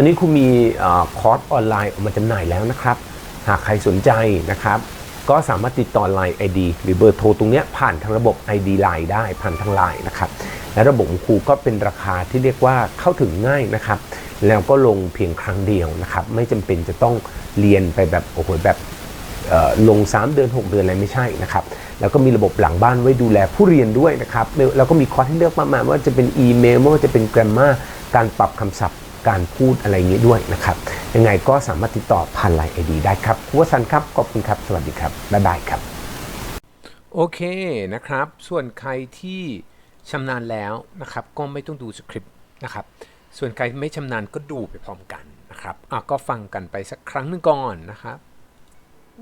ตอนนี้ครูมีอคอร์สออนไลน์ออกมาจำหน่ายแล้วนะครับ หากใครสนใจนะครับ ก็สามารถติดต่อ Line ID หรือเบอร์โทรตรงนี้ผ่านทางระบบ ID Line ได้ผ่านทาง Line นะครับ และระบบของครูก็เป็นราคาที่เรียกว่าเข้าถึงง่ายนะครับ แล้วก็ลงเพียงครั้งเดียวนะครับ ไม่จำเป็นจะต้องเรียนไปแบบโอ้โหแบบลง 3 เดือน 6 เดือนอะไรไม่ใช่นะครับ แล้วก็มีระบบหลังบ้านไว้ดูแลผู้เรียนด้วยนะครับ แล้วก็มีคอร์สให้เลือกมากมายว่าจะเป็นอีเมลว่าจะเป็น grammar การปรับคำศัพท์ การพูดอะไรอย่างนี้ด้วยนะครับ ยังไงก็สามารถติดต่อผ่านไลน์ไอดีได้ครับครูวสันต์ครับ ขอบคุณครับ สวัสดีครับ บ๊ายบายครับ โอเคนะครับ ส่วนใครที่ชำนาญแล้วนะครับ ก็ไม่ต้องดูสคริปต์นะครับ ส่วนใครไม่ชำนาญก็ดูไปพร้อมกันนะครับอะก็ฟังกันไปสักครั้งหนึงก่อนนะครับ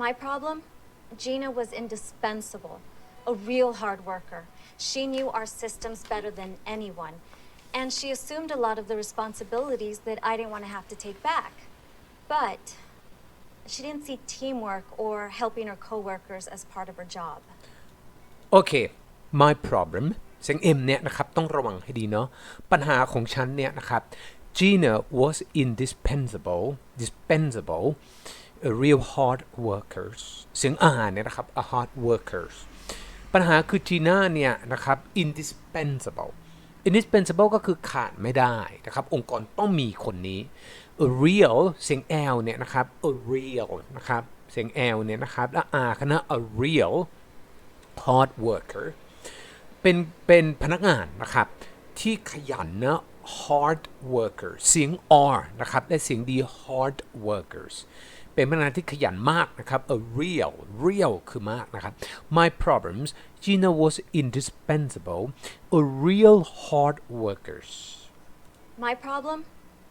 My problem? Gina was indispensable, a real hard worker. She knew our systems better than anyone, and she assumed a lot of the responsibilities that I didn't want to have to take back. But she didn't see teamwork or helping her coworkers as part of her job. โอเค my problem เสียง M เนี่ยนะครับ ต้องระวังให้ดีเนาะ ปัญหาของฉันเนี่ยนะครับ Gina was indispensable dispensable a real hard workers เสียง R เนี่ยนะครับ a hard workers ปัญหาคือ Gina เนี่ยนะครับ indispensable indispensable ก็คือขาดไม่ได้นะครับ องค์กรต้องมีคนนี้ a real เสียง L เนี่ยนะครับ a real นะครับ เสียง L เนี่ยนะครับและ R คณะ a real hard worker เป็นเป็นพนักงานนะครับที่ขยันนะ hard worker เสียง R นะครับและเสียง D hard workers เป็นพนักงานที่ขยันมากนะครับ a real real คือมากนะครับ my problems Gina was indispensable a real hard workers My problem?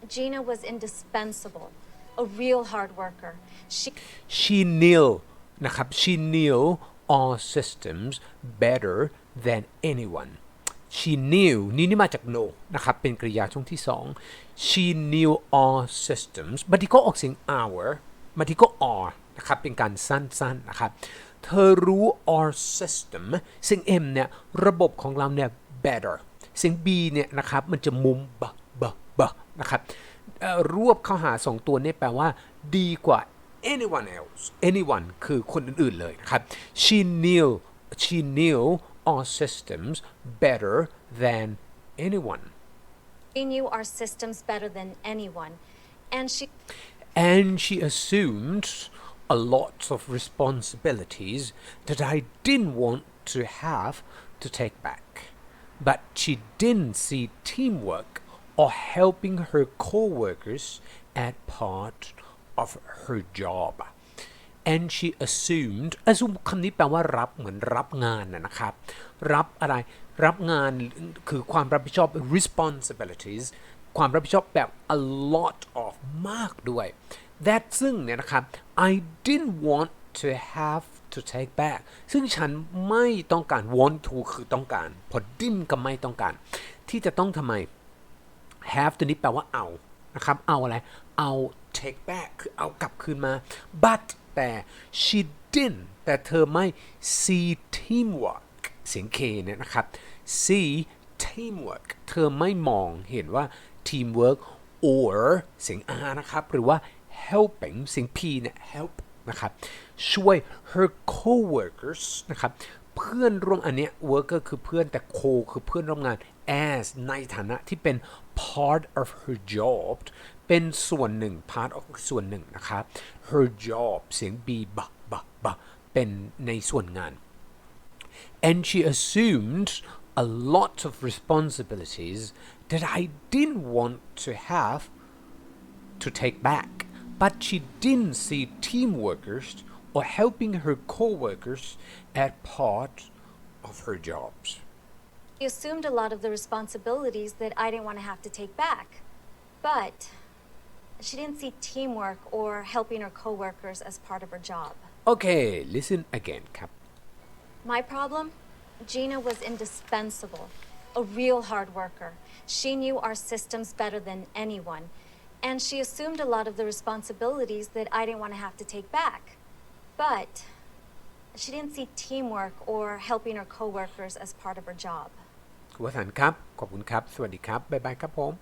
Gina was indispensable, a real hard worker. She she knew นะครับ she knew all systems better than anyone she knew นี่นี่มาจาก know นะครับ เป็นกริยาช่วงที่สอง she knew all systems บางทีก็ออกเสียง our บาทีก็ are นะครับ เป็นการสั้นๆนะครับ เธอรู้ our system เสียง m เนี่ย ระบบของเราเนี่ย better เสียง b เนี่ยนะครับ มันจะมุมบะบะบะนะครับ รวบเข้าหาสองตัวนี่ยแปลว่า ดีกว่า anyone else anyone คือคนอื่น ๆ เลยนะครับ she knew she knew our systems better than anyone She knew our systems better than anyone, and she and she assumed a lot of responsibilities that I didn't want to have to take back. But she didn't see teamwork or helping her co-workers as part of her job. and she assumed assume คำนี้แปลว่ารับเหมือนรับงานนะนะครับ รับอะไร รับงานคือความรับผิดชอบ responsibilities ความรับผิดชอบแบบ a lot of มากด้วย that ซึ่งเนี่ยนะครับ I didn't want to have to take back ซึ่งฉันไม่ต้องการ want to คือต้องการ พอ didn't ก็ไม่ต้องการ ที่จะต้องทำไม have ตัวนี้แปลว่าเอานะครับ เอาอะไร เอา take back คือเอากลับคืนมา but แต่ she didn't แต่เธอไม่ see teamwork เสียง K เนี่ยนะครับ see teamwork เธอไม่มองเห็นว่า teamwork or เสียง R นะครับ หรือว่า helping เสียง P เนี่ย help นะครับ ช่วย her co-workers นะครับ เพื่อนร่วมอันเนี้ย worker คือเพื่อนแต่ co คือเพื่อนร่วมงาน as ในฐานะที่เป็น part of her job เป็นส่วนหนึ่ง part of ส่วนหนึ่งนะครับ her job เสียง b บบบเป็นในส่วนงาน and she assumed a lot of responsibilities that I didn't want to have to take back, but she didn't see team workers or helping her co-workers as part of her jobs. She assumed a lot of the responsibilities that I didn't want to have to take back. But she didn't see teamwork or helping her coworkers as part of her job. Okay, listen again, Cap. My problem? Gina was indispensable, a real hard worker. She knew our systems better than anyone, and she assumed a lot of the responsibilities that I didn't want to have to take back. But she didn't see teamwork or helping her coworkers as part of her job ขอบคุณครับ สวัสดีครับ บ๊ายบายครับผม